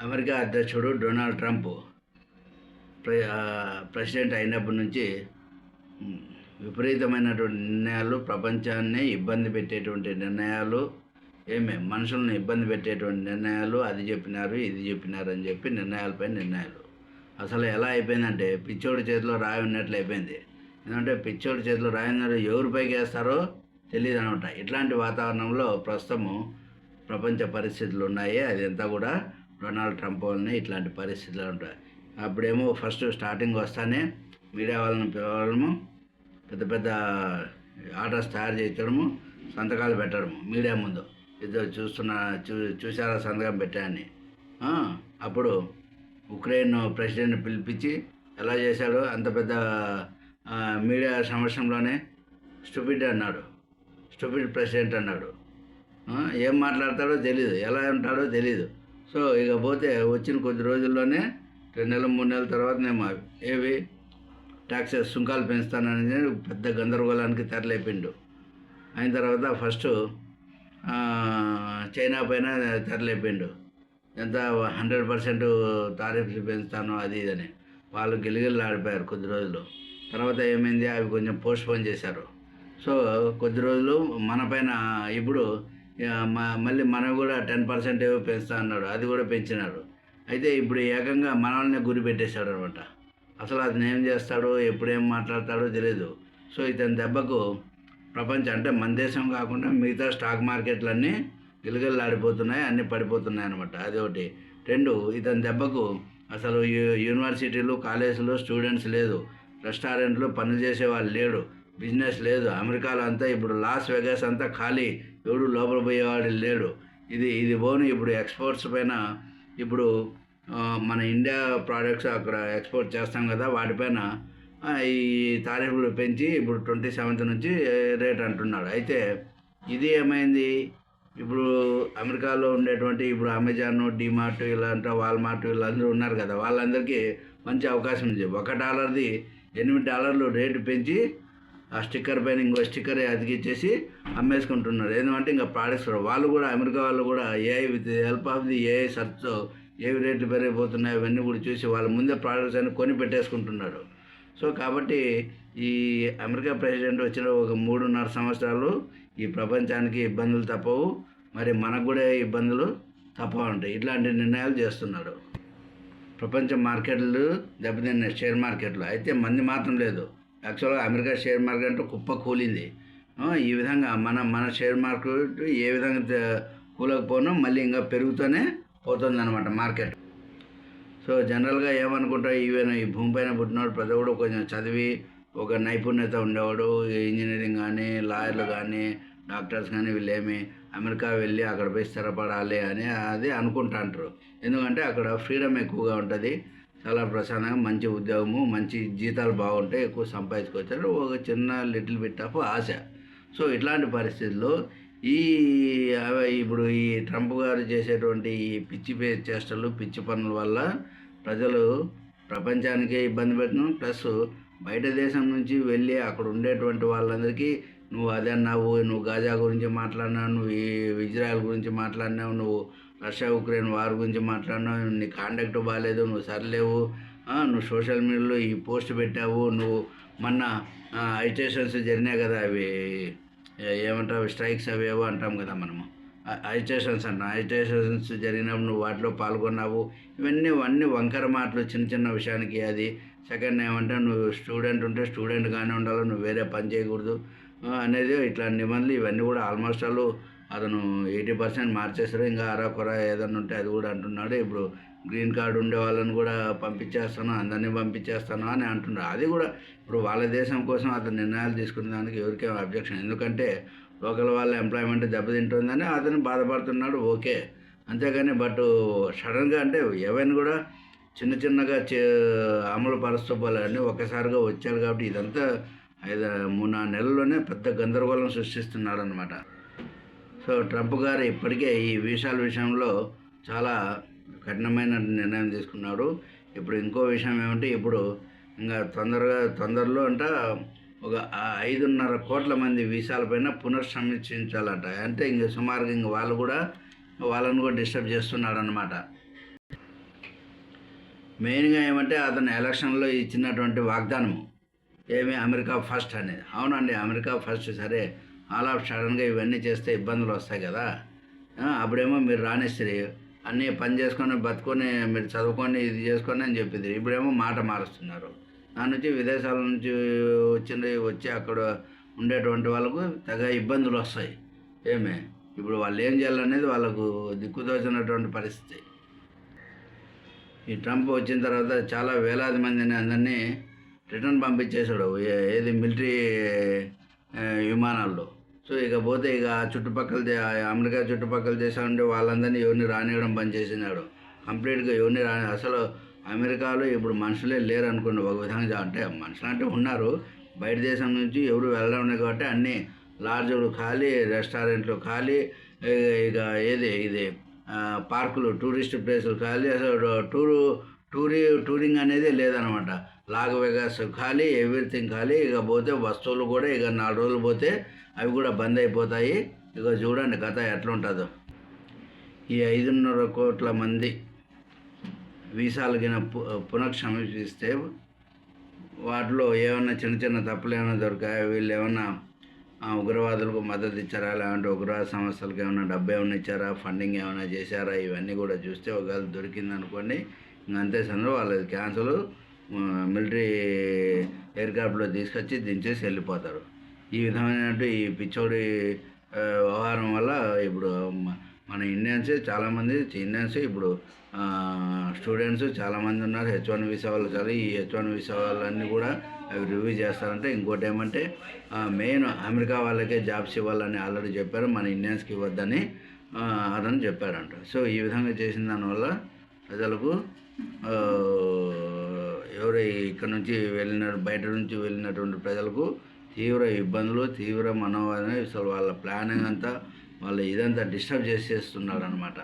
America అధ్యక్షుడు Donald Trump president అయినప్పటి నుంచి విపరీతమైనటువంటి నిర్ణయాలు ప్రపంచాన్ని ఇబ్బంది పెట్టేటువంటి నిర్ణయాలు ఏమే మనుషులను ఇబ్బంది పెట్టేటువంటి నిర్ణయాలు అది చెప్పినారు ఇది చెప్పినారు అని చెప్పి నిర్ణయాలపై నిర్ణయాలు. అసలు ఎలా అయిపోయిందంటే పిచ్చోడి చేతిలో రాయి ఉన్నట్లు అయిపోయింది. ఎందుకంటే పిచ్చోడి చేతిలో రాయి ఉన్నట్లు ఎవరిపైకి వేస్తారో తెలియదు అనమాట. ఇట్లాంటి వాతావరణంలో ప్రస్తుతము ప్రపంచ పరిస్థితులు ఉన్నాయి అదంతా కూడా డొనాల్డ్ ట్రంప్ వల్లనే ఇట్లాంటి పరిస్థితులు ఉంటాయి. అప్పుడేమో ఫస్ట్ స్టార్టింగ్ వస్తానే మీడియా వాళ్ళని పిలవడము పెద్ద పెద్ద ఆర్డర్స్ తయారు చేయించడము సంతకాలు పెట్టడము మీడియా ముందు. ఇది చూస్తున్న చూ చూసారా సంతకం పెట్టాయని అప్పుడు ఉక్రెయిన్ ప్రెసిడెంట్ పిలిపించి ఎలా చేశాడు అంత పెద్ద మీడియా సమక్షంలోనే స్టూపిడ్ అన్నాడు. స్టూపిడ్ ప్రెసిడెంట్ అన్నాడు. ఏం మాట్లాడతాడో తెలియదు ఎలా ఉంటాడో తెలియదు సో ఇక పోతే వచ్చిన కొద్ది రోజుల్లోనే రెండు నెలలు మూడు నెలల తర్వాత నేను ఏవి ట్యాక్సెస్ సుంకాలు పెంచుతానని పెద్ద గందరగోళానికి తెరలేపిండు. అయిన తర్వాత ఫస్ట్ చైనా పైన తెరలేపిండు. ఎంత హండ్రెడ్ పర్సెంట్ టారిఫ్స్ పెంచుతాను అది ఇదని వాళ్ళు గిలిగిల్లు ఆడిపోయారు కొద్ది రోజులు. తర్వాత ఏమైంది అవి కొంచెం పోస్ట్ పోన్ చేశారు. సో కొద్ది రోజులు మన పైన ఇప్పుడు మళ్ళీ మనం కూడా టెన్ పర్సెంట్ ఏవో పెంచుతా అన్నాడు. అది కూడా పెంచినాడు. అయితే ఇప్పుడు ఏకంగా మనల్ని గురి పెట్టేశాడు అనమాట అసలు అతను ఏం చేస్తాడో ఎప్పుడేం మాట్లాడతాడో తెలియదు సో ఇతని దెబ్బకు ప్రపంచం అంటే మన దేశం కాకుండా మిగతా స్టాక్ మార్కెట్లన్నీ గిలగిల్లాడిపోతున్నాయి అన్నీ పడిపోతున్నాయి అనమాట అది ఒకటి. రెండు ఇతని దెబ్బకు అసలు యూనివర్సిటీలు కాలేజీలు స్టూడెంట్స్ లేదు. రెస్టారెంట్లు పనులు చేసే వాళ్ళు లేడు. బిజినెస్ లేదు. అమెరికాలో అంతా ఇప్పుడు లాస్ వెగాస్ అంతా ఖాళీ. ఎవడు లోపల పోయేవాడు లేడు. ఇది ఇది పోను ఇప్పుడు ఎక్స్పోర్ట్స్ పైన ఇప్పుడు మన ఇండియా ప్రోడక్ట్స్ అక్కడ ఎక్స్పోర్ట్ చేస్తాం కదా వాటిపైన ఈ తారీఫ్లు పెంచి ఇప్పుడు ట్వంటీ సెవెంత్ నుంచి రేట్ అంటున్నాడు. అయితే ఇది ఏమైంది? ఇప్పుడు అమెరికాలో ఉండేటువంటి ఇప్పుడు అమెజాన్ డిమార్ట్ ఇలాంటి వాల్మార్ట్ వీళ్ళందరూ ఉన్నారు కదా వాళ్ళందరికీ మంచి అవకాశం ఉంది. ఒక డాలర్ది ఎనిమిది డాలర్లు రేటు పెంచి ఆ స్టిక్కర్ పైన ఇంకో స్టిక్కర్ అతికిచ్చేసి అమ్మేసుకుంటున్నారు. ఎందుకంటే ఇంకా ప్రోడక్ట్స్ కూడా వాళ్ళు కూడా అమెరికా వాళ్ళు కూడా AI with help of the AI search ఏవి రేట్లు పెరిగిపోతున్నాయి అవన్నీ కూడా చూసి వాళ్ళ ముందే ప్రోడక్ట్స్ అని కొని పెట్టేసుకుంటున్నారు. సో కాబట్టి ఈ అమెరికా ప్రెసిడెంట్ వచ్చిన ఒక మూడున్నర సంవత్సరాలు ఈ ప్రపంచానికి ఇబ్బందులు తప్పవు. మరి మనకు కూడా ఇబ్బందులు తప్పవు ఉంటాయి. ఇట్లాంటి నిర్ణయాలు చేస్తున్నాడు ప్రపంచ మార్కెట్లు దెబ్బతిన్నాయి. షేర్ మార్కెట్లు. అయితే మంది మాత్రం లేదు. యాక్చువల్గా అమెరికా షేర్ మార్కెట్ అంటే కుప్ప కూలింది. ఈ విధంగా మన మన షేర్ మార్కెట్ ఏ విధంగా కూలకపోయినా మళ్ళీ ఇంకా పెరుగుతూనే పోతుంది అనమాట మార్కెట్. సో జనరల్గా ఏమనుకుంటా ఈవెన్ ఈ భూమిపైన పుట్టినవాడు ప్రతి ఒక్కడు కొంచెం చదివి ఒక నైపుణ్యత ఉండేవాడు. ఇంజనీరింగ్ కానీ లాయర్లు కానీ డాక్టర్స్ కానీ వీళ్ళేమి అమెరికా వెళ్ళి అక్కడ పోయి స్థిరపడాలి అని అది అనుకుంటా అంటారు ఎందుకంటే అక్కడ ఫ్రీడమ్ ఎక్కువగా ఉంటుంది. చాలా ప్రశాంతంగా మంచి ఉద్యోగము మంచి జీతాలు బాగుంటాయి ఎక్కువ సంపాదించుకోవచ్చు ఒక చిన్న లిటిల్ బిట్ ఆఫ్ ఆశ. సో ఇట్లాంటి పరిస్థితుల్లో ఈ ఇప్పుడు ఈ ట్రంప్ గారు చేసేటువంటి ఈ పిచ్చి పే చేష్టలు పిచ్చి పనుల వల్ల ప్రజలు ప్రపంచానికే ఇబ్బంది పెట్టడం ప్లస్ బయట దేశం నుంచి వెళ్ళి అక్కడ ఉండేటువంటి వాళ్ళందరికీ నువ్వు అదే అన్నావు నువ్వు గాజా గురించి మాట్లాడినావు నువ్వు ఈ ఇజ్రాయెల్ గురించి మాట్లాడినావు నువ్వు రష్యా ఉక్రెయిన్ వార్ గురించి మాట్లాడినావు నీ కాంటాక్ట్ బాగాలేదు నువ్వు సరిలేవు నువ్వు సోషల్ మీడియాలో ఈ పోస్ట్ పెట్టావు నువ్వు మొన్న అజిటేషన్స్ జరిగినాయి కదా అవి ఏమంటావు స్ట్రైక్స్ అవి ఏవో అంటాం కదా మనము. అజిటేషన్స్ అన్న అజిటేషన్స్ జరిగినప్పుడు నువ్వు వాటిలో పాల్గొన్నావు ఇవన్నీ అన్నీ వంకర మాటలు చిన్న చిన్న విషయానికి అది. సెకండ్ ఏమంటే నువ్వు స్టూడెంట్ ఉంటే స్టూడెంట్గానే ఉండాలి నువ్వు వేరే పని చేయకూడదు అనేది ఇట్లా నిబంధనలు ఇవన్నీ కూడా ఆల్మోస్ట్ ఆల్ అతను ఎయిటీ పర్సెంట్ మార్చేస్తారు ఇంకా అరాకొర ఏదన్నా ఉంటే అది కూడా అంటున్నాడు. ఇప్పుడు గ్రీన్ కార్డు ఉండే వాళ్ళని కూడా పంపించేస్తాను అందరినీ పంపించేస్తాను అని అంటున్నారు అది కూడా ఇప్పుడు వాళ్ళ దేశం కోసం అతను నిర్ణయాలు తీసుకునే దానికి ఎవరికేం అబ్జెక్షన్ ఎందుకంటే లోకల్ వాళ్ళ ఎంప్లాయ్మెంట్ దెబ్బతింటుందని అతను బాధపడుతున్నాడు. ఓకే. అంతేగాని బట్ సడన్గా అంటే ఏవైనా కూడా చిన్న చిన్నగా చే అమలు పరుస్తూ పోలేదని ఒక్కసారిగా వచ్చారు కాబట్టి ఇదంతా ఐదు మూడు నాలుగు నెలల్లోనే పెద్ద గందరగోళం సృష్టిస్తున్నాడు అనమాట సో ట్రంప్ గారు ఇప్పటికే ఈ వీసాల విషయంలో చాలా కఠినమైన నిర్ణయం తీసుకున్నాడు ఇప్పుడు ఇంకో విషయం ఏమంటే ఇప్పుడు ఇంకా తొందరగా తొందరలో అంట ఒక ఐదున్నర కోట్ల మంది వీసాలపైన పునర్సమీక్షించాలట. అంటే ఇంక సుమారుగా ఇంక వాళ్ళు కూడా వాళ్ళని కూడా డిస్టర్బ్ చేస్తున్నాడు అనమాట మెయిన్గా ఏమంటే అతను ఎలక్షన్లో ఇచ్చినటువంటి వాగ్దానం ఏమి అమెరికా ఫస్ట్ అనేది. అవునండి అమెరికా ఫస్ట్ సరే. ఆల్ ఆఫ్ సడన్గా ఇవన్నీ చేస్తే ఇబ్బందులు వస్తాయి కదా. అప్పుడేమో మీరు రాణిస్తుంది అన్నీ పని చేసుకొని బతుకొని మీరు చదువుకొని ఇది చేసుకొని అని చెప్పింది ఇప్పుడేమో మాట మారుస్తున్నారు. దాని నుంచి విదేశాల నుంచి వచ్చిన వచ్చి అక్కడ ఉండేటువంటి వాళ్ళకు తెగ ఇబ్బందులు వస్తాయి. ఏమే? ఇప్పుడు వాళ్ళు ఏం చేయాలనేది వాళ్ళకు దిక్కుదోచినటువంటి పరిస్థితి. ఈ ట్రంప్ వచ్చిన తర్వాత చాలా వేలాది మందిని అందరినీ రిటర్న్ పంపించేశాడు. ఏది మిలిటరీ విమానాల్లో. సో ఇక పోతే ఇక చుట్టుపక్కల అమెరికా చుట్టుపక్కల దేశాలు ఉండే వాళ్ళందరినీ ఎవరిని రానివ్వడం బంద్ చేసినాడు. కంప్లీట్గా ఎవరిని రాని అసలు అమెరికాలో ఇప్పుడు మనుషులే లేరు అనుకోండి ఒక విధంగా అంటే మనుషులు అంటే ఉన్నారు. బయట దేశం నుంచి ఎవరు వెళ్ళడం లేదు కాబట్టి అన్నీ లాడ్జ్లు ఖాళీ రెస్టారెంట్లు ఖాళీ ఇక- ఏది ఇది పార్కులు టూరిస్ట్ ప్లేసులు ఖాళీ. అసలు టూరు టూరి టూరింగ్ అనేది లేదనమాట. లాగవేగా ఖాళీ ఎవ్రీథింగ్ ఖాళీ ఇక పోతే వస్తువులు కూడా ఇక నాలుగు రోజులు పోతే అవి కూడా బంద్ అయిపోతాయి. ఇక చూడండి కథ ఎట్లా ఉంటుందో ఈ ఐదున్నర కోట్ల మంది వీసాలు గిన పు పునఃక్షమిస్తే వాటిలో ఏమైనా చిన్న చిన్న తప్పులు ఏమైనా దొరికాయా? వీళ్ళు ఏమైనా ఉగ్రవాదులకు మద్దతు ఇచ్చారా? లేదంటే ఉగ్రవాద సంస్థలకు ఏమైనా డబ్బు ఏమైనా ఇచ్చారా? ఫండింగ్ ఏమైనా చేశారా? ఇవన్నీ కూడా చూస్తే ఒకవేళ దొరికిందనుకోండి ఇంకంతే ఇంక అంతే సందర్భం వాళ్ళది క్యాన్సల్ మిలిటరీ ఎయిర్క్రాఫ్ట్లో తీసుకొచ్చి దించేసి వెళ్ళిపోతారు. ఈ విధమైన ఈ పిచ్చోడి వ్యవహారం వల్ల ఇప్పుడు మన ఇండియన్స్ చాలామంది ఇండియన్స్ ఇప్పుడు స్టూడెంట్స్ చాలామంది ఉన్నారు. హెచ్ వన్ వీసా వాళ్ళు చాలా ఈ హెచ్ వన్ వీసా వాళ్ళన్నీ కూడా అవి రివ్యూ చేస్తారంటే ఇంకోటి ఏమంటే మెయిన్ అమెరికా వాళ్ళకే జాబ్స్ ఇవ్వాలని ఆల్రెడీ చెప్పారు. మన ఇండియన్స్కి ఇవ్వద్దని అదని అతను చెప్పారంట. సో ఈ విధంగా చేసిన దానివల్ల ప్రజలకు తీవ్ర ఇక్కడ నుంచి వెళ్ళిన బయట నుంచి వెళ్ళినటువంటి ప్రజలకు తీవ్ర ఇబ్బందులు తీవ్ర మనోవేదన అసలు వాళ్ళ ప్లానింగ్ అంతా వాళ్ళ ఇదంతా డిస్టర్బ్ చేసేస్తున్నారు అనమాట